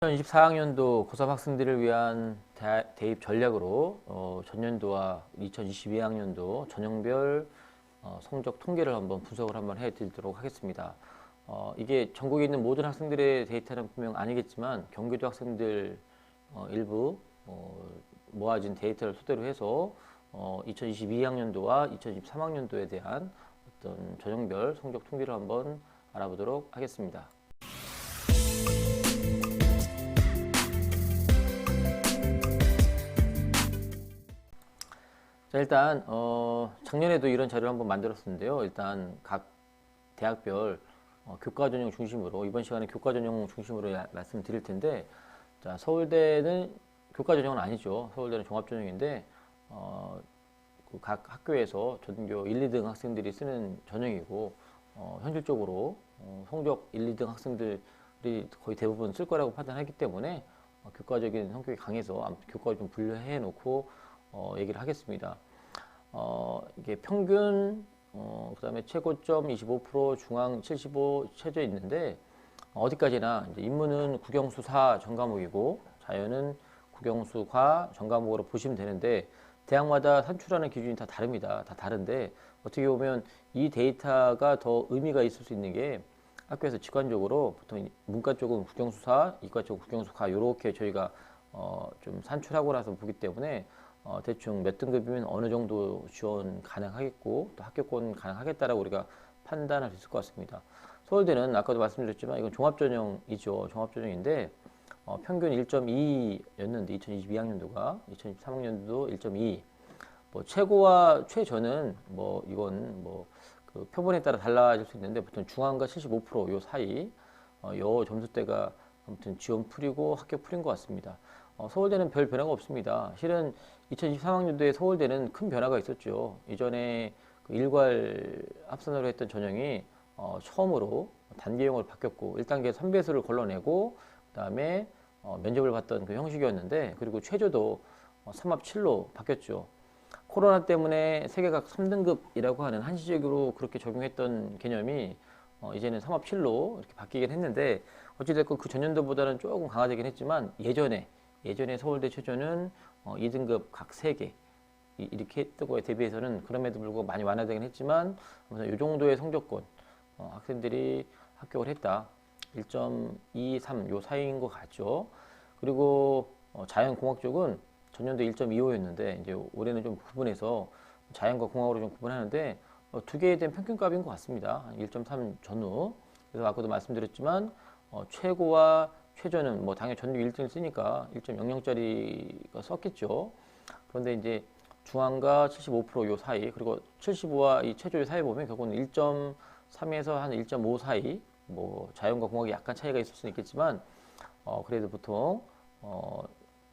2024학년도 고3 학생들을 위한 대, 대입 전략으로 어, 전년도와 2022학년도 전형별 어, 성적 통계를 한번 분석을 한번 해드리도록 하겠습니다. 어, 이게 전국에 있는 모든 학생들의 데이터는 분명 아니겠지만 경기도 학생들 어, 일부 어, 모아진 데이터를 토대로 해서 어, 2022학년도와 2023학년도에 대한 어떤 전형별 성적 통계를 한번 알아보도록 하겠습니다. 자 일단 어, 작년에도 이런 자료를 한번 만들었었는데요. 일단 각 대학별 어, 교과 전형 중심으로 이번 시간에 교과 전형 중심으로 야- 말씀드릴 텐데 자 서울대는 교과 전형은 아니죠. 서울대는 종합 전형인데 어, 그 각 학교에서 전교 1, 2등 학생들이 쓰는 전형이고 어, 현실적으로 어, 성적 1, 2등 학생들이 거의 대부분 쓸 거라고 판단하기 때문에 어, 교과적인 성격이 강해서 교과를 좀 분류해 놓고 어, 얘기를 하겠습니다. 어, 이게 평균, 어, 그 다음에 최고점 25%, 중앙 75 최저 있는데 어디까지나 인문은 국영수 4 전과목이고 자연은 국영수 과 전과목으로 보시면 되는데 대학마다 산출하는 기준이 다 다릅니다. 다 다른데 어떻게 보면 이 데이터가 더 의미가 있을 수 있는 게 학교에서 직관적으로 보통 문과 쪽은 국영수사, 이과 쪽은 국영수과 이렇게 저희가 어, 좀 산출하고 나서 보기 때문에 어, 대충 몇 등급이면 어느 정도 지원 가능하겠고 또 합격권 가능하겠다라고 우리가 판단할 수 있을 것 같습니다. 서울대는 아까도 말씀드렸지만 이건 종합전형이죠. 종합전형인데 어, 평균 1.2였는데 2022학년도가 2023학년도 1.2. 뭐 최고와 최저는 뭐 이건 뭐 그 표본에 따라 달라질 수 있는데 보통 중앙과 75%요 사이 어, 요 점수대가 아무튼 지원 풀이고 합격 풀인 것 같습니다. 어, 서울대는 별 변화가 없습니다. 실은 2023학년도에 서울대는 큰 변화가 있었죠. 이전에 그 일괄 합산으로 했던 전형이 어, 처음으로 단계형으로 바뀌었고 1단계 선배수를 걸러내고 그다음에 어, 면접을 봤던 그 형식이었는데 그리고 최저도 어, 3합 7로 바뀌었죠. 코로나 때문에 세계각 3등급이라고 하는 한시적으로 그렇게 적용했던 개념이 어, 이제는 3합 7로 이렇게 바뀌긴 했는데 어찌됐건 그 전년도보다는 조금 강화되긴 했지만 예전에 예전에 서울대 최저는 어, 2등급 각 3개 이- 이렇게 했던 거에 대비해서는 그럼에도 불구하고 많이 완화되긴 했지만 이 정도의 성적권 어, 학생들이 합격을 했다. 1.23 요 사이인 것 같죠. 그리고 어, 자연공학 쪽은 전년도 1.25였는데 이제 올해는 좀 구분해서 자연과 공학으로 좀 구분하는데 어, 두 개에 대한 평균값인 것 같습니다. 1.3 전후. 그래서 아까도 말씀드렸지만 어, 최고와 최저는 뭐 당연히 전교 1등을 쓰니까 1.00짜리가 썼겠죠. 그런데 이제 중앙과 75%요 사이 그리고 75와 이 최저의 사이 보면 결국은 1.3에서 한 1.5 사이 뭐 자연과 공학이 약간 차이가 있을 수는 있겠지만 어 그래도 보통 어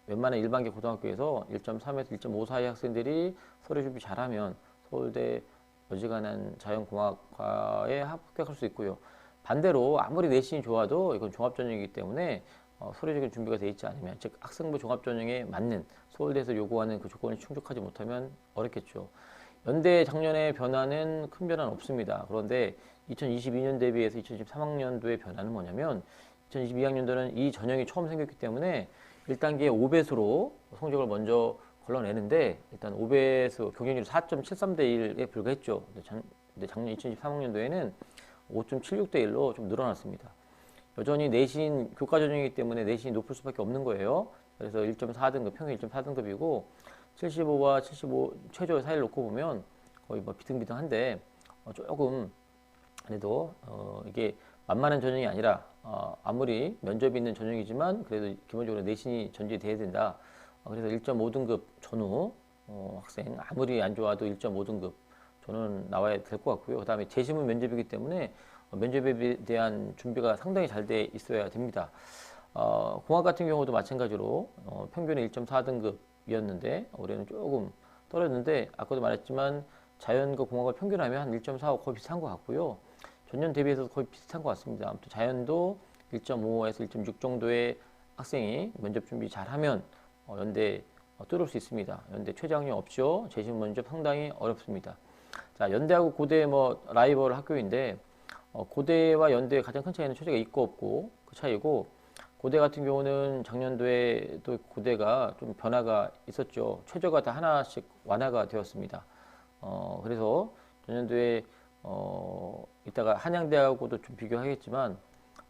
웬만한 일반계 고등학교에서 1.3에서 1.5 사이 학생들이 서류 준비 잘하면 서울대 어지간한 자연공학과에 합격할 수 있고요. 반대로 아무리 내신이 좋아도 이건 종합전형이기 때문에 어, 서류적인 준비가 돼 있지 않으면 즉 학생부 종합전형에 맞는 서울대에서 요구하는 그 조건을 충족하지 못하면 어렵겠죠. 연대 작년의 변화는 큰 변화는 없습니다. 그런데 2022년 대비해서 2023학년도의 변화는 뭐냐면 2022학년도는 이 전형이 처음 생겼기 때문에 1단계 5배수로 성적을 먼저 걸러내는데 일단 5배수 경쟁률이 4.73대 1에 불과했죠. 근데 작년 2023학년도에는 5.76대 1로 좀 늘어났습니다. 여전히 내신 교과 전형이기 때문에 내신이 높을 수밖에 없는 거예요. 그래서 1.4등급 평균 1.4등급이고 75와 75 최저 사이를 놓고 보면 거의 뭐 비등비등한데 어, 조금 그래도 어, 이게 만만한 전형이 아니라 어, 아무리 면접이 있는 전형이지만 그래도 기본적으로 내신이 전제돼야 된다. 어, 그래서 1.5등급 전후 어, 학생 아무리 안 좋아도 1.5등급 저는 나와야 될 것 같고요. 그다음에 재시문 면접이기 때문에 어, 면접에 비- 대한 준비가 상당히 잘 돼 있어야 됩니다. 어, 공학 같은 경우도 마찬가지로 어, 평균이 1.4등급이었는데 올해는 조금 떨어졌는데 아까도 말했지만 자연과 공학을 평균하면 한 1.45 거의 비슷한 것 같고요. 전년 대비해서 거의 비슷한 것 같습니다. 아무튼 자연도 1.5에서 1.6 정도의 학생이 면접 준비 잘하면 어, 연대 어, 뚫을 수 있습니다. 연대 최장이 없죠. 재심 면접 상당히 어렵습니다. 자, 연대하고 고대 뭐 라이벌 학교인데 어, 고대와 연대의 가장 큰 차이는 최저가 있고 없고 그 차이고 고대 같은 경우는 작년도에 또 고대가 좀 변화가 있었죠. 최저가 다 하나씩 완화가 되었습니다. 어, 그래서 전년도에 어, 이따가 한양대하고도 좀 비교하겠지만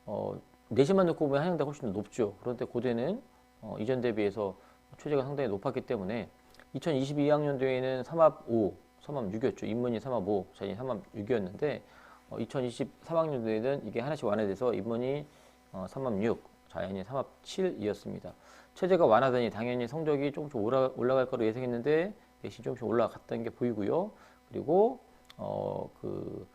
어, 내신만 놓고 보면 한양대가 훨씬 더 높죠. 그런데 고대는 어, 이전 대비해서 최저가 상당히 높았기 때문에 2022학년도에는 3합 5, 3합 6이었죠. 인문이 3합 5, 자연이 3합 6이었는데 어, 2023학년도에는 이게 하나씩 완화돼서 인문이 어, 3합 6, 자연이 3합 7이었습니다. 체제가 완화되니 당연히 성적이 조금씩 올라, 올라갈 거로 예상했는데 내신 조금씩 올라갔다는 게 보이고요. 그리고 어, 그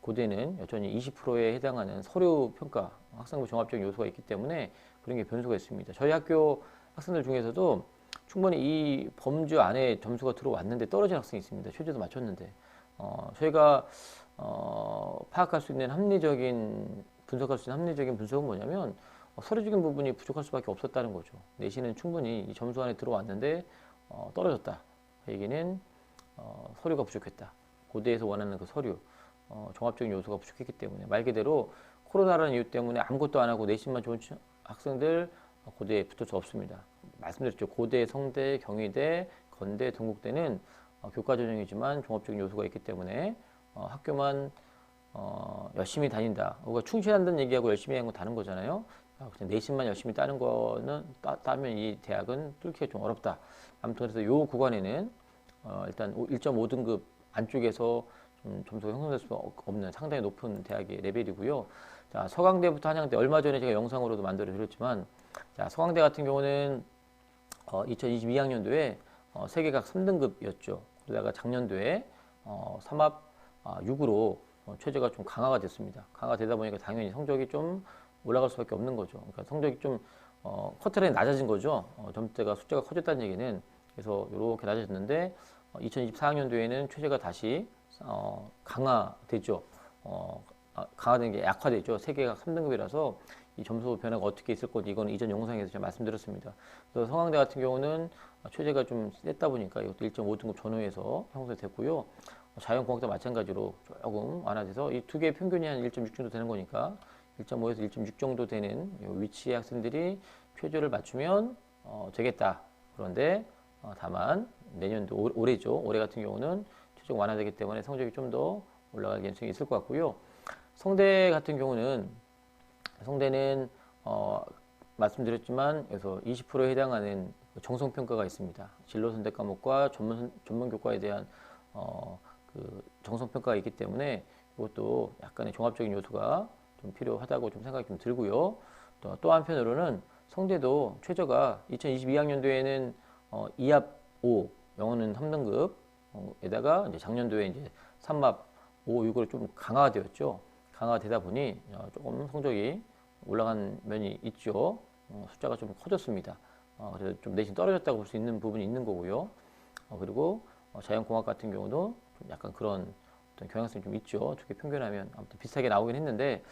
고대는 여전히 20%에 해당하는 서류 평가 학생부 종합적 요소가 있기 때문에 그런 게 변수가 있습니다. 저희 학교 학생들 중에서도 충분히 이 범주 안에 점수가 들어왔는데 떨어진 학생이 있습니다. 최저도 맞췄는데 어, 저희가 어, 파악할 수 있는 합리적인 분석할 수 있는 합리적인 분석은 뭐냐면 어, 서류적인 부분이 부족할 수밖에 없었다는 거죠. 내신은 충분히 이 점수 안에 들어왔는데 어, 떨어졌다. 그 얘기는 어, 서류가 부족했다. 고대에서 원하는 그 서류, 어, 종합적인 요소가 부족했기 때문에 말 그대로 코로나라는 이유 때문에 아무것도 안 하고 내신만 좋은 치- 학생들 고대에 붙을 수 없습니다. 말씀드렸죠. 고대, 성대, 경희대, 건대, 동국대는 어, 교과 전형이지만 종합적인 요소가 있기 때문에 어, 학교만 어, 열심히 다닌다. 우리가 충실한다는 얘기하고 열심히 하는 건 다른 거잖아요. 아, 그냥 내신만 열심히 따는 거는 따, 따면 이 대학은 뚫기가 좀 어렵다. 아무튼 그래서 요 구간에는 어, 일단 1.5등급 안쪽에서 좀 점수가 형성될 수 없는 상당히 높은 대학의 레벨이고요. 자, 서강대부터 한양대 얼마 전에 제가 영상으로도 만들어 드렸지만 자, 서강대 같은 경우는 어, 2022학년도에 어, 세계 각 3등급이었죠. 그러다가 작년도에 어, 3합 아, 6으로 어, 최저가 좀 강화가 됐습니다. 강화되다 보니까 당연히 성적이 좀 올라갈 수밖에 없는 거죠. 그러니까 성적이 좀 어, 커트라인 낮아진 거죠. 어, 점수대가 숫자가 커졌다는 얘기는 그래서 이렇게 낮아졌는데 어, 2024학년도에는 최저가 다시 어, 강화되죠. 어, 아, 강화된 게 약화되죠. 세계각 3등급이라서 이 점수 변화가 어떻게 있을 건지 이거는 이전 영상에서 제가 말씀드렸습니다. 그래서 성황대 같은 경우는 최저가 좀 셌다 보니까 이것도 1.5등급 전후에서 형성됐고요. 자연공학도 마찬가지로 조금 완화돼서 이 두 개의 평균이 한 1.6 정도 되는 거니까 1.5에서 1.6 정도 되는 요 위치의 학생들이 최저를 맞추면 어, 되겠다. 그런데 어, 다만 내년도 올- 올해죠. 올해 같은 경우는 최저가 완화되기 때문에 성적이 좀 더 올라갈 가능성이 있을 것 같고요. 성대 같은 경우는 성대는 어, 말씀드렸지만 그래서 20%에 해당하는 그 정성 평가가 있습니다. 진로 선택 과목과 전문 선- 전문 교과에 대한 어, 그 정성 평가가 있기 때문에 이것도 약간의 종합적인 요소가 좀 필요하다고 좀 생각이 좀 들고요. 또, 또 한편으로는 성대도 최저가 2022학년도에는 어, 2합 5, 영어는 3등급, 어, 에다가 이제 작년도에 이제 3합 5, 6으로 좀 강화되었죠. 강화되다 보니 어, 조금 성적이 올라간 면이 있죠. 어, 숫자가 좀 커졌습니다. 어, 그래서 좀 내신 떨어졌다고 볼 수 있는 부분이 있는 거고요. 어, 그리고 어, 자연공학 같은 경우도 좀 약간 그런 어떤 경향성이 좀 있죠. 두개 평균하면 아무튼 비슷하게 나오긴 했는데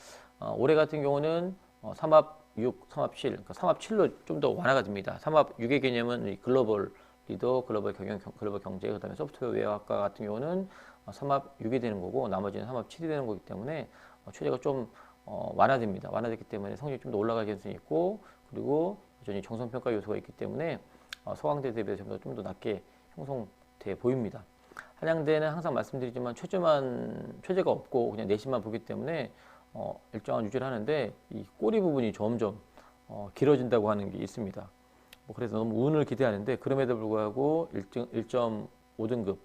어, 올해 같은 경우는 어, 3합 6, 3합 7, 그러니까 3합 7로 좀 더 완화가 됩니다. 3합 6의 개념은 이 글로벌 리더, 글로벌 경영, 경- 글로벌 경제, 그 다음에 소프트웨어학과 같은 경우는 어, 3합 6이 되는 거고 나머지는 3합 7이 되는 거기 때문에 어, 최저가 좀 어, 완화됩니다. 완화됐기 때문에 성적이 좀 더 올라갈 가능성이 있고 그리고 여전히 정성평가 요소가 있기 때문에 어, 서강대 대비해서 좀 더 낮게 형성돼 보입니다. 한양대는 항상 말씀드리지만 최저만 최저가 없고 그냥 내신만 보기 때문에 어, 일정한 유지를 하는데 이 꼬리 부분이 점점 어, 길어진다고 하는 게 있습니다. 뭐 그래서 너무 운을 기대하는데 그럼에도 불구하고 1점, 1.5등급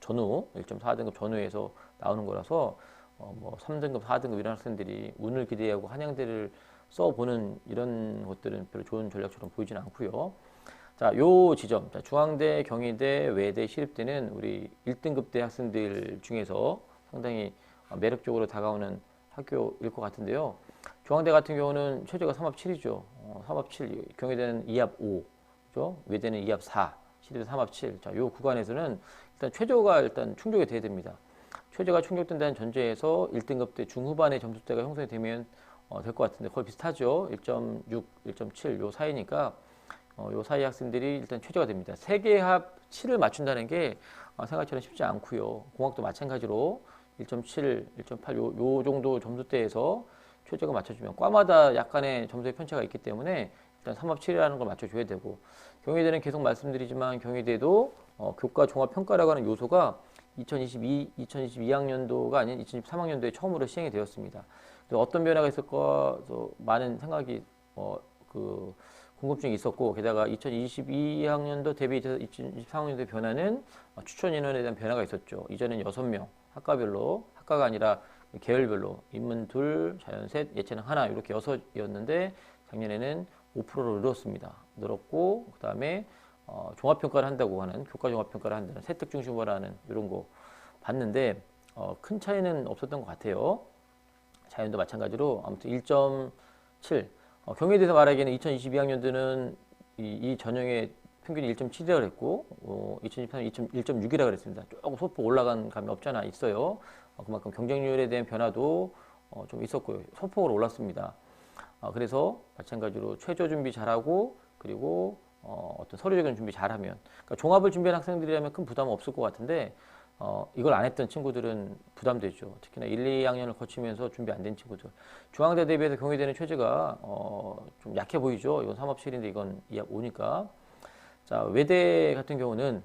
전후, 1.4등급 전후에서 나오는 거라서 어, 뭐 3등급, 4등급 이런 학생들이 운을 기대하고 한양대를 써보는 이런 것들은 별로 좋은 전략처럼 보이지는 않고요. 자, 요 지점, 자, 중앙대, 경희대, 외대, 시립대는 우리 1등급 대 학생들 중에서 상당히 어, 매력적으로 다가오는 학교일 것 같은데요. 중앙대 같은 경우는 최저가 3합 7이죠. 어, 3합 7, 경희대는 2합 5, 그죠? 외대는 2합 4, 시립대 3합 7. 자, 요 구간에서는 일단 최저가 일단 충족이 돼야 됩니다. 최저가 충족된다는 전제에서 1등급 때 중후반의 점수대가 형성이 되면 어, 될 것 같은데 거의 비슷하죠. 1.6, 1.7 요 사이니까 어, 요 사이 학생들이 일단 최저가 됩니다. 세개 합 7을 맞춘다는 게 어, 생각처럼 쉽지 않고요. 공학도 마찬가지로 1.7, 1.8 요, 요 정도 점수대에서 최저가 맞춰주면 과마다 약간의 점수의 편차가 있기 때문에 일단 3합 7이라는 걸 맞춰줘야 되고 경희대는 계속 말씀드리지만 경희대도 어, 교과 종합 평가라고 하는 요소가 2022 2022학년도가 아닌 2023학년도에 처음으로 시행이 되었습니다. 어떤 변화가 있을까 저 많은 생각이 어, 그 궁금증이 있었고 게다가 2022학년도 대비 2023학년도의 변화는 어, 추천 인원에 대한 변화가 있었죠. 이전엔 6명 학과별로 학과가 아니라 계열별로 인문 둘, 자연 셋, 예체능 하나 이렇게 여섯이었는데 작년에는 5%로 늘었습니다. 늘었고 그다음에 어, 종합평가를 한다고 하는 교과 종합평가를 한다는 세특 중심으로 하는 이런 거 봤는데 어, 큰 차이는 없었던 것 같아요. 자연도 마찬가지로 아무튼 1.7 어, 경희대에서 말하기에는 2022학년도는 이, 이 전형의 평균이 1.7이라고 그랬고 어, 2023년 1.6이라고 그랬습니다. 조금 소폭 올라간 감이 없잖아 있어요. 어, 그만큼 경쟁률에 대한 변화도 어, 좀 있었고요. 소폭으로 올랐습니다. 어, 그래서 마찬가지로 최저 준비 잘하고 그리고 어, 어떤 서류적인 준비 잘하면 그러니까 종합을 준비한 학생들이라면 큰 부담은 없을 것 같은데 어, 이걸 안 했던 친구들은 부담되죠. 특히나 1, 2학년을 거치면서 준비 안 된 친구들. 중앙대 대비해서 경희대는 최저가 어, 좀 약해 보이죠. 이건 3합 7인데 이건 2합 5니까. 자, 외대 같은 경우는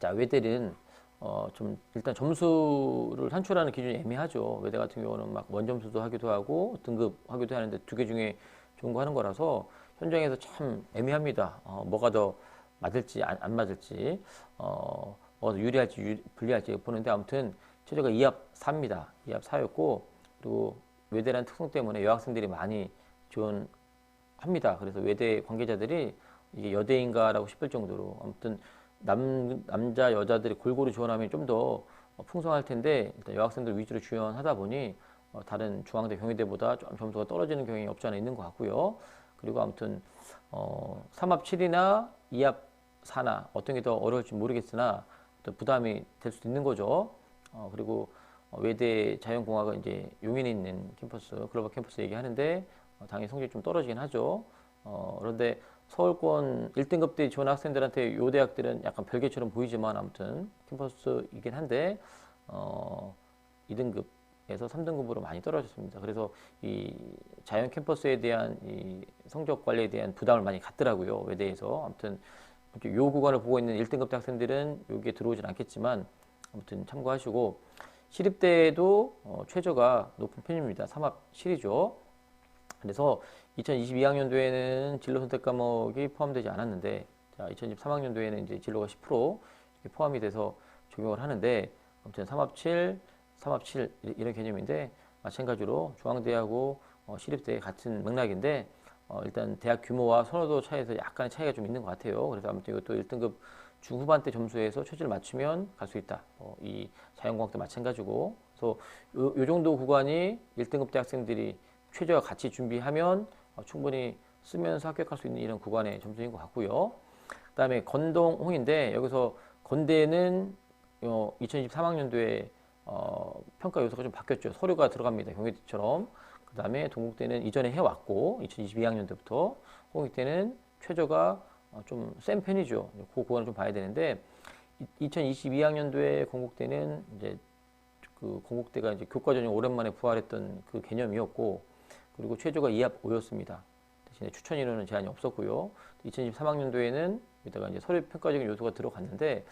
자, 외대는 어, 좀 일단 점수를 산출하는 기준이 애매하죠. 외대 같은 경우는 막 원점수도 하기도 하고 등급 하기도 하는데 두 개 중에 좋은 거 하는 거라서 현장에서 참 애매합니다. 어, 뭐가 더 맞을지 안, 안 맞을지 어, 뭐가 더 유리할지 유, 불리할지 보는데 아무튼 최저가 2합 4입니다. 2합 4였고 그리고 외대라는 특성 때문에 여학생들이 많이 지원합니다. 그래서 외대 관계자들이 이게 여대인가라고 싶을 정도로 아무튼 남, 남자 여자들이 골고루 지원하면 좀 더 풍성할 텐데 일단 여학생들 위주로 지원하다 보니 어, 다른 중앙대 경희대보다 좀 점수가 떨어지는 경향이 없지 않아 있는 것 같고요. 그리고 아무튼 어, 3합 7이나 2합 4나 어떤 게 더 어려울지 모르겠으나 또 부담이 될 수도 있는 거죠. 어, 그리고 어, 외대 자연공학은 이제 용인에 있는 캠퍼스, 글로벌 캠퍼스 얘기하는데 어, 당연히 성적이 좀 떨어지긴 하죠. 어, 그런데 서울권 1등급대 지원 학생들한테 요 대학들은 약간 별개처럼 보이지만 아무튼 캠퍼스이긴 한데 어, 2등급 에서 3등급으로 많이 떨어졌습니다. 그래서 이 자연 캠퍼스에 대한 이 성적 관리에 대한 부담을 많이 갖더라고요. 외대에서 아무튼 요 구간을 보고 있는 1등급 대 학생들은 여기에 들어오진 않겠지만 아무튼 참고하시고 시립대도 어, 최저가 높은 편입니다. 3합 실이죠. 그래서 2022학년도에는 진로 선택 과목이 포함되지 않았는데 자, 2023학년도에는 이제 진로가 10% 이렇게 포함이 돼서 적용을 하는데 아무튼 3합 7, 3합 7 이런 개념인데 마찬가지로 중앙대하고 어, 시립대 같은 맥락인데 어, 일단 대학 규모와 선호도 차이에서 약간의 차이가 좀 있는 것 같아요. 그래서 아무튼 이것도 1등급 중후반대 점수에서 최저를 맞추면 갈 수 있다. 어, 이 자연공학도 마찬가지고 그래서 요, 요 정도 구간이 1등급 대학생들이 최저와 같이 준비하면 어, 충분히 쓰면서 합격할 수 있는 이런 구간의 점수인 것 같고요. 그 다음에 건동홍인데 여기서 건대는 어, 2023학년도에 어, 평가 요소가 좀 바뀌었죠. 서류가 들어갑니다. 경희대처럼. 그 다음에 동국대는 이전에 해왔고 2022학년도부터 홍익대는 최저가 어, 좀센 편이죠. 그 구간을 좀 봐야 되는데 2022학년도에 건국대는 이제 그 건국대가 이제 교과 전형 오랜만에 부활했던 그 개념이었고 그리고 최저가 2합 5였습니다. 대신에 추천 인원은 제한이 없었고요. 2023학년도에는 여기다가 이제 서류 평가적인 요소가 들어갔는데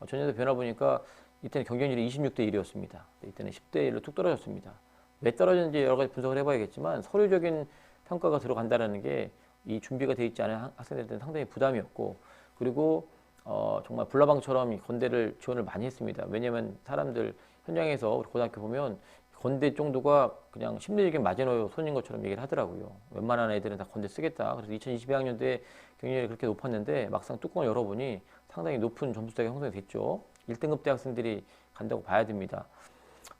어, 전년도 변화 보니까 이때는 경쟁률이 26대 1이었습니다. 이때는 10대 1로 뚝 떨어졌습니다. 왜 떨어졌는지 여러 가지 분석을 해봐야겠지만 서류적인 평가가 들어간다라는 게 이 준비가 돼 있지 않은 학생들한테는 상당히 부담이었고 그리고 어, 정말 불나방처럼 이 건대를 지원을 많이 했습니다. 왜냐하면 사람들 현장에서 고등학교 보면 건대 정도가 그냥 심리적인 마지노 손인 것처럼 얘기를 하더라고요. 웬만한 애들은 다 건대 쓰겠다. 그래서 2022학년도에 경쟁률이 그렇게 높았는데 막상 뚜껑을 열어보니 상당히 높은 점수대가 형성이 됐죠. 1등급 대학생들이 간다고 봐야 됩니다.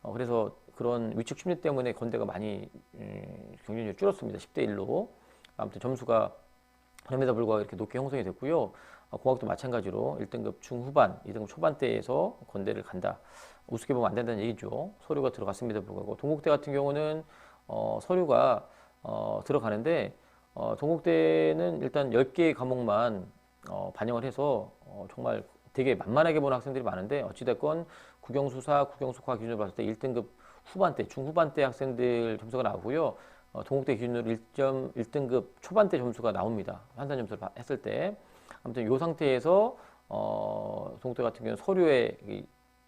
어, 그래서 그런 위축 심리 때문에 건대가 많이 음, 경쟁률이 줄었습니다. 10대 1로. 아무튼 점수가 그럼에도 불구하고 이렇게 높게 형성이 됐고요. 어, 공학도 마찬가지로 1등급 중후반, 2등급 초반대에서 건대를 간다. 우습게 보면 안 된다는 얘기죠. 서류가 들어갔습니다. 불구하고 동국대 같은 경우는 어, 서류가 어, 들어가는데 어, 동국대는 일단 10개의 과목만 어, 반영을 해서 어, 정말 되게 만만하게 보는 학생들이 많은데 어찌됐건 국영수사, 국영수과 기준으로 봤을 때 1등급 후반대, 중후반대 학생들 점수가 나오고요. 어, 동국대 기준으로 1점 1등급 초반대 점수가 나옵니다. 환산 점수를 봐- 했을 때. 아무튼 요 상태에서 어, 동국대 같은 경우는 서류에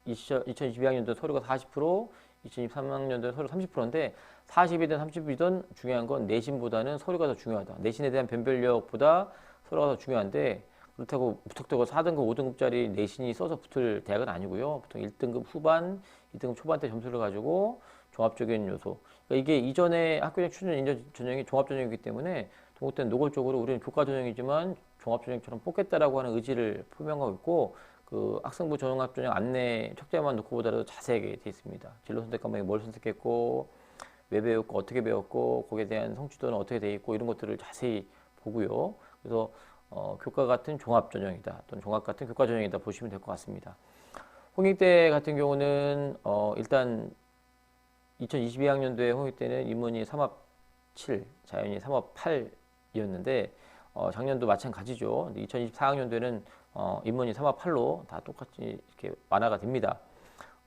2022학년도 서류가 40%, 2023학년도 서류 30%인데 40이든 30이든 중요한 건 내신보다는 서류가 더 중요하다. 내신에 대한 변별력보다 서류가 더 중요한데 그렇다고 무턱대고 4등급, 5등급짜리 내신이 써서 붙을 대학은 아니고요. 보통 1등급 후반, 2등급 초반대 점수를 가지고 종합적인 요소. 그러니까 이게 이전에 학교적 추천 인정 전형이 종합 전형이기 때문에 동국대는 노골적으로 우리는 교과 전형이지만 종합 전형처럼 뽑겠다라고 하는 의지를 표명하고 있고 그 학생부 전형합 전형 안내 척자만 놓고 보더라도 자세하게 돼 있습니다. 진로 선택 과목에 뭘 선택했고 왜 배웠고 어떻게 배웠고 거기에 대한 성취도는 어떻게 돼 있고 이런 것들을 자세히 보고요. 그래서 어, 교과 같은 종합 전형이다 또는 종합 같은 교과 전형이다 보시면 될 것 같습니다. 홍익대 같은 경우는 어, 일단 2022학년도에 홍익대는 인문이 3합 7, 자연이 3합 8이었는데 어, 작년도 마찬가지죠. 2024학년도에는 어, 인문이 3합 8로 다 똑같이 이렇게 완화가 됩니다.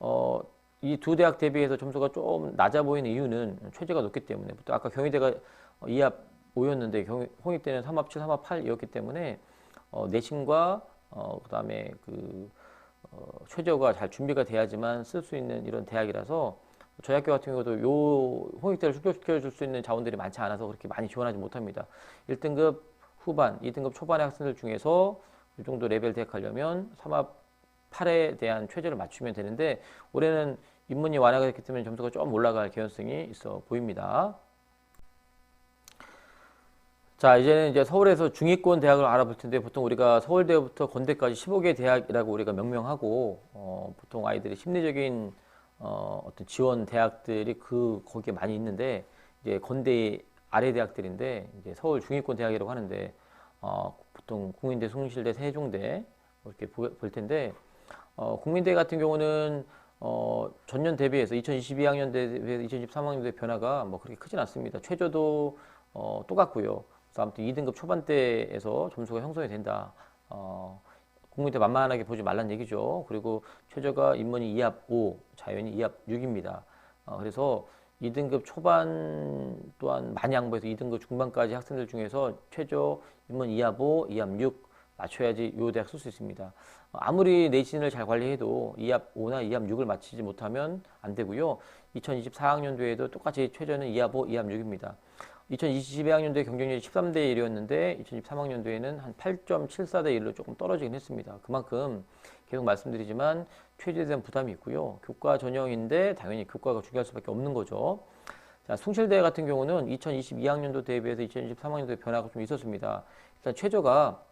어, 이 두 대학 대비해서 점수가 좀 낮아 보이는 이유는 최저가 높기 때문에 또 아까 경희대가 2합 5였는데 경희, 홍익대는 3합 7, 3합 8이었기 때문에 어, 내신과 어, 그다음에 그 어, 최저가 잘 준비가 돼야지만 쓸 수 있는 이런 대학이라서 저희 학교 같은 경우도 요 홍익대를 축소시켜 줄 수 있는 자원들이 많지 않아서 그렇게 많이 지원하지 못합니다. 1등급 후반, 2등급 초반의 학생들 중에서 이 정도 레벨 대학 가려면 3합 8에 대한 최저를 맞추면 되는데 올해는 인문이 완화가 됐기 때문에 점수가 좀 올라갈 개연성이 있어 보입니다. 자, 이제는 이제 서울에서 중위권 대학을 알아볼 텐데 보통 우리가 서울대부터 건대까지 15개 대학이라고 우리가 명명하고 어, 보통 아이들이 심리적인 어, 어떤 지원 대학들이 그 거기에 많이 있는데 이제 건대 아래 대학들인데 이제 서울 중위권 대학이라고 하는데 어, 보통 국민대, 숭실대, 세종대 이렇게 보- 볼 텐데 어, 국민대 같은 경우는 어, 전년 대비해서 2022학년 대비해서 2023학년도의 변화가 뭐 그렇게 크진 않습니다. 최저도 어, 똑같고요. 아무튼 2등급 초반대에서 점수가 형성이 된다. 어, 국민대 만만하게 보지 말란 얘기죠. 그리고 최저가 인문이 2합 5, 자연이 2합 6입니다. 어, 그래서 2등급 초반 또한 많이 양보해서 2등급 중반까지 학생들 중에서 최저 인문 2합 5, 2합 6 맞춰야지 요 대학 쓸 수 있습니다. 어, 아무리 내신을 잘 관리해도 2합 5나 2합 6을 맞추지 못하면 안 되고요. 2024학년도에도 똑같이 최저는 2합 5, 2합 6입니다. 2022학년도에 경쟁률이 13대 1이었는데 2023학년도에는 한 8.74대 1로 조금 떨어지긴 했습니다. 그만큼 계속 말씀드리지만 최저에 대한 부담이 있고요. 교과 전형인데 당연히 교과가 중요할 수밖에 없는 거죠. 자, 숭실대 같은 경우는 2022학년도 대비해서 2023학년도에 변화가 좀 있었습니다. 일단 최저가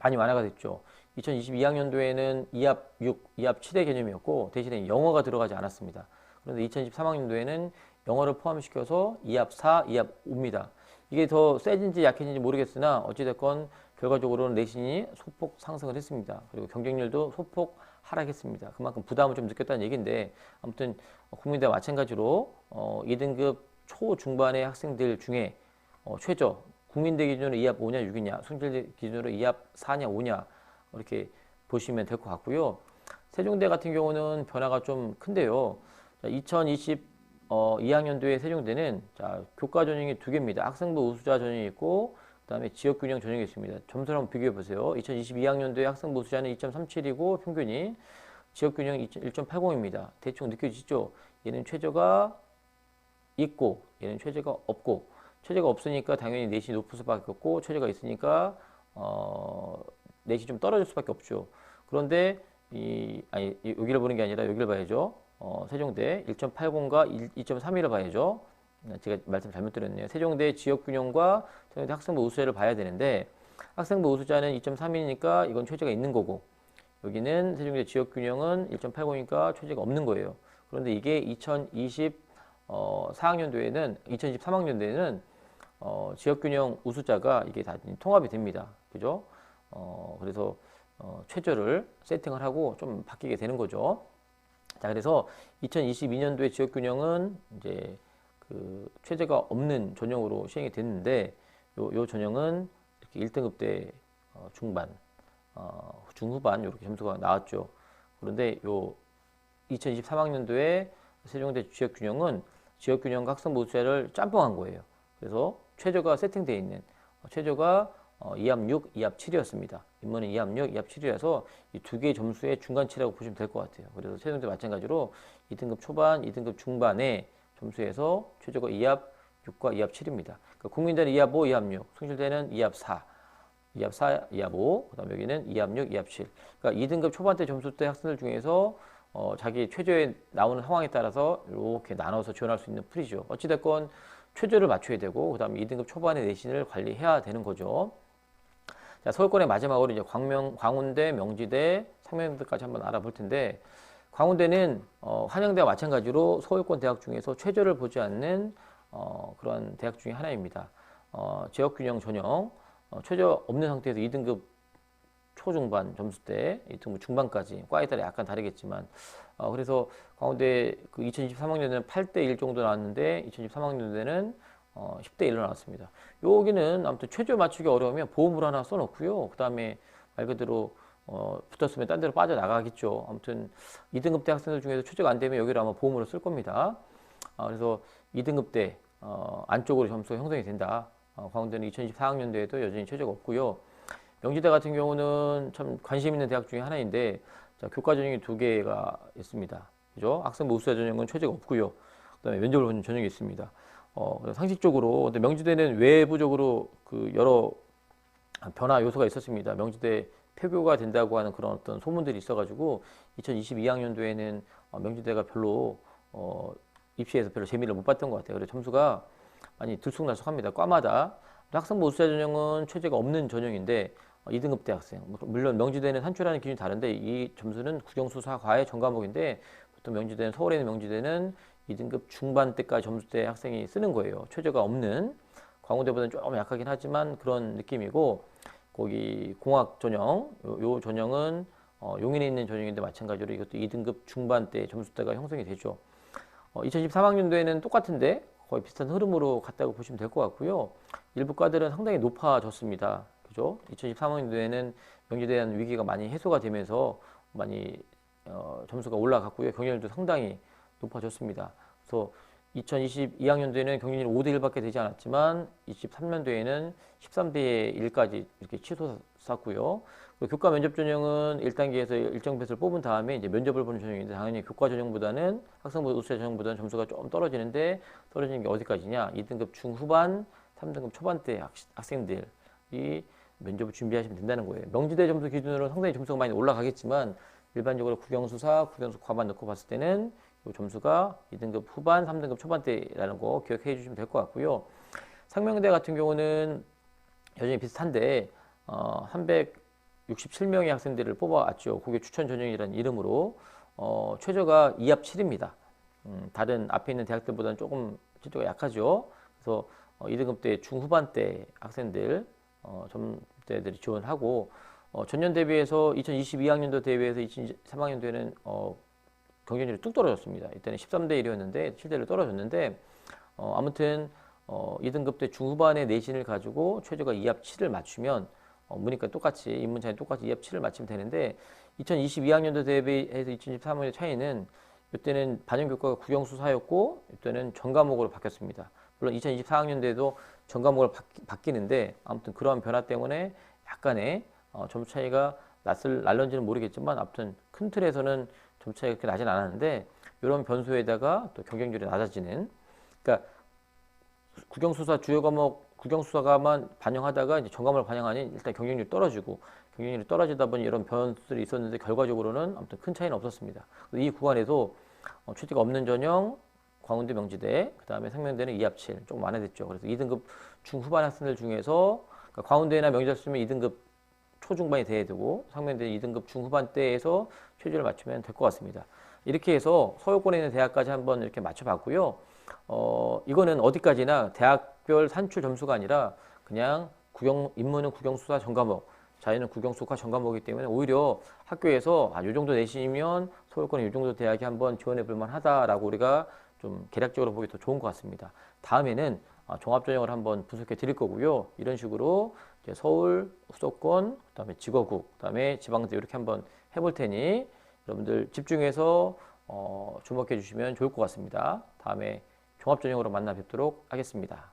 많이 완화가 됐죠. 2022학년도에는 2합 6, 2합 7의 개념이었고 대신에 영어가 들어가지 않았습니다. 그런데 2023학년도에는 영어를 포함시켜서 2합 4, 2합 5입니다. 이게 더 세진지 약해진지 모르겠으나 어찌됐건 결과적으로는 내신이 소폭 상승을 했습니다. 그리고 경쟁률도 소폭 하락했습니다. 그만큼 부담을 좀 느꼈다는 얘기인데 아무튼 국민대와 마찬가지로 어, 2등급 초중반의 학생들 중에 어, 최저 국민대 기준으로 2합 5냐 6이냐 숭실대 기준으로 2합 4냐 5냐 이렇게 보시면 될 것 같고요. 세종대 같은 경우는 변화가 좀 큰데요. 자, 2020 어, 2학년도에 세종대는 자, 교과 전형이 두 개입니다. 학생부 우수자 전형이 있고 그다음에 지역 균형 전형이 있습니다. 점수를 한번 비교해 보세요. 2022학년도에 학생부 우수자는 2.37이고 평균이 지역 균형이 1.80입니다. 대충 느껴지죠? 얘는 최저가 있고 얘는 최저가 없고 최저가 없으니까 당연히 내신이 높을 수밖에 없고 최저가 있으니까 어, 내신이 좀 떨어질 수밖에 없죠. 그런데 이 아니 이- 여기를 보는 게 아니라 여기를 봐야죠. 어, 세종대 1.80과 2.31을 봐야죠. 아, 제가 말씀 잘못 드렸네요. 세종대 지역균형과 세종대 학생부 우수자를 봐야 되는데 학생부 우수자는 2.31이니까 이건 최저가 있는 거고 여기는 세종대 지역균형은 1.80이니까 최저가 없는 거예요. 그런데 이게 2020 어, 4학년도에는 2023학년도에는 어, 지역균형 우수자가 이게 다 통합이 됩니다. 그죠? 어, 그래서 어, 최저를 세팅을 하고 좀 바뀌게 되는 거죠. 자, 그래서 2022년도에 지역 균형은 이제 그 최저가 없는 전형으로 시행이 됐는데 요, 요 전형은 이렇게 1등급 대 어, 중반, 어, 중후반 이렇게 점수가 나왔죠. 그런데 요 2023학년도에 세종대 지역 균형은 지역 균형과 학생 모수자를 짬뽕한 거예요. 그래서 최저가 세팅되어 있는 어, 최저가 어, 2합 6, 2합 7이었습니다. 인문은 2합 6, 2합 7이라서 이 두 개의 점수의 중간치라고 보시면 될 것 같아요. 그래서 세종대 마찬가지로 2등급 초반, 2등급 중반의 점수에서 최저가 2합 6과 2합 7입니다. 그러니까 국민대는 2합 5, 2합 6, 숭실대는 2합 4, 2합 4, 2합 5, 그 다음 여기는 2합 6, 2합 7. 그러니까 2등급 초반대 점수 대 학생들 중에서 어, 자기 최저에 나오는 상황에 따라서 이렇게 나눠서 지원할 수 있는 풀이죠. 어찌됐건 최저를 맞춰야 되고 그 다음에 2등급 초반의 내신을 관리해야 되는 거죠. 자, 서울권의 마지막으로 이제 광명, 광운대, 명지대, 상명대까지 한번 알아볼 텐데 광운대는 어, 한양대와 마찬가지로 서울권 대학 중에서 최저를 보지 않는 어, 그런 대학 중에 하나입니다. 어, 지역균형 전형 어, 최저 없는 상태에서 2등급 초중반 점수대 2등급 중반까지 과에 따라 약간 다르겠지만 어, 그래서 광운대 그 2023학년에는 8대 1 정도 나왔는데 2023학년에는 어, 10대 1로 나왔습니다. 여기는 아무튼 최저 맞추기 어려우면 보험을 하나 써놓고요. 그 다음에 말 그대로 어, 붙었으면 딴 데로 빠져나가겠죠. 아무튼 2등급 대 학생들 중에서 최저가 안 되면 여기를 아마 보험으로 쓸 겁니다. 아, 그래서 2등급 대 어, 안쪽으로 점수가 형성이 된다. 어, 광운대는 2024학년도에도 여전히 최저가 없고요. 명지대 같은 경우는 참 관심 있는 대학 중에 하나인데 자, 교과 전형이 두 개가 있습니다. 그죠? 학생 모수자 전형은 최저가 없고요. 그다음에 면접을 보는 전형이 있습니다. 어, 상식적으로 근데 명지대는 외부적으로 그 여러 변화 요소가 있었습니다. 명지대 폐교가 된다고 하는 그런 어떤 소문들이 있어가지고 2022학년도에는 어, 명지대가 별로 어, 입시에서 별로 재미를 못 봤던 것 같아요. 그래서 점수가 많이 들쑥날쑥합니다. 과마다 학생 모수자 전형은 최저가 없는 전형인데 어, 2등급 대학생 물론 명지대는 산출하는 기준이 다른데 이 점수는 국영수사 과외 전과목인데 보통 명지대는 서울에 있는 명지대는 2등급 중반대까지 점수대 학생이 쓰는 거예요. 최저가 없는 광우대보다는 조금 약하긴 하지만 그런 느낌이고 거기 공학 전형 요, 요 전형은 어, 용인에 있는 전형인데 마찬가지로 이것도 2등급 중반대 점수대가 형성이 되죠. 어, 2013학년도에는 똑같은데 거의 비슷한 흐름으로 갔다고 보시면 될 것 같고요. 일부 과들은 상당히 높아졌습니다. 그죠? 2013학년도에는 명지대에 대한 위기가 많이 해소가 되면서 많이 어, 점수가 올라갔고요. 경쟁률도 상당히 높아졌습니다. 그래서 2022학년도에는 경쟁률이 5대 1밖에 되지 않았지만 23년도에는 13대 1까지 이렇게. 그리고 교과 면접 전형은 1단계에서 일정 배수를 뽑은 다음에 이제 면접을 보는 전형인데 당연히 교과 전형보다는 학생부 우수자 전형보다는 점수가 좀 떨어지는데 떨어지는 게 어디까지냐? 2등급 중후반, 3등급 초반대 학, 학생들이 면접을 준비하시면 된다는 거예요. 명지대 점수 기준으로 상당히 점수가 많이 올라가겠지만 일반적으로 국영수사, 국영수 과반 넣고 봤을 때는 이 점수가 2등급 후반, 3등급 초반대라는 거 기억해 주시면 될 것 같고요. 상명대 같은 경우는 여전히 비슷한데 어, 367명의 학생들을 뽑아왔죠. 고교 추천 전형이라는 이름으로 어, 최저가 2합 7입니다. 음, 다른 앞에 있는 대학들보다는 조금 최저가 약하죠. 그래서 어, 2등급 대 중후반대 학생들 어, 점대들이 지원하고 어, 전년 대비해서 2022학년도 대비해서 2023학년도에는 어, 경쟁률이 뚝 떨어졌습니다. 이때는 13대 1이었는데 7대 1로 떨어졌는데 어, 아무튼 어, 2등급 때 중후반의 내신을 가지고 최저가 2합 7을 맞추면 어, 문이과 똑같이 인문차이 똑같이 2합 7을 맞추면 되는데 2022학년도 대비해서 2023학년의 차이는 이때는 반영 교과가 국영수사였고 이때는 전과목으로 바뀌었습니다. 물론 2024학년도에도 전과목을 바뀌, 는데 아무튼 그러한 변화 때문에 약간의 어, 점수 차이가 났을 날런지는 모르겠지만 아무튼 큰 틀에서는 점 차이가 그렇게 나진 않았는데 이런 변수에다가 또 경쟁률이 낮아지는 그러니까 국영수사 주요 과목 국영수사가만 반영하다가 이제 전과목을 반영하니 일단 경쟁률이 떨어지고 경쟁률이 떨어지다 보니 이런 변수들이 있었는데 결과적으로는 아무튼 큰 차이는 없었습니다. 이 구간에도 어, 최대가 없는 전형 광운대 명지대 그다음에 상명대는 2합 7 조금 완화됐죠. 그래서 2등급 중후반 학생들 중에서 그러니까 광운대나 명지대 쓰면 2등급 초중반이 돼야 되고 상면대 2등급 중후반대에서 최저를 맞추면 될 것 같습니다. 이렇게 해서 서울권에 있는 대학까지 한번 이렇게 맞춰봤고요. 어, 이거는 어디까지나 대학별 산출 점수가 아니라 그냥 국영, 인문은 국영수사 전과목, 자유는 국영수과 전과목이기 때문에 오히려 학교에서 아, 요 정도 내시면 서울권에 요 정도 대학이 한번 지원해 볼 만하다라고 우리가 좀 계략적으로 보기 더 좋은 것 같습니다. 다음에는 아, 종합전형을 한번 분석해 드릴 거고요. 이런 식으로 서울, 수도권, 그다음에 지거국, 그다음에 지방대 이렇게 한번 해볼 테니 여러분들 집중해서 어, 주목해 주시면 좋을 것 같습니다. 다음에 종합전형으로 만나 뵙도록 하겠습니다.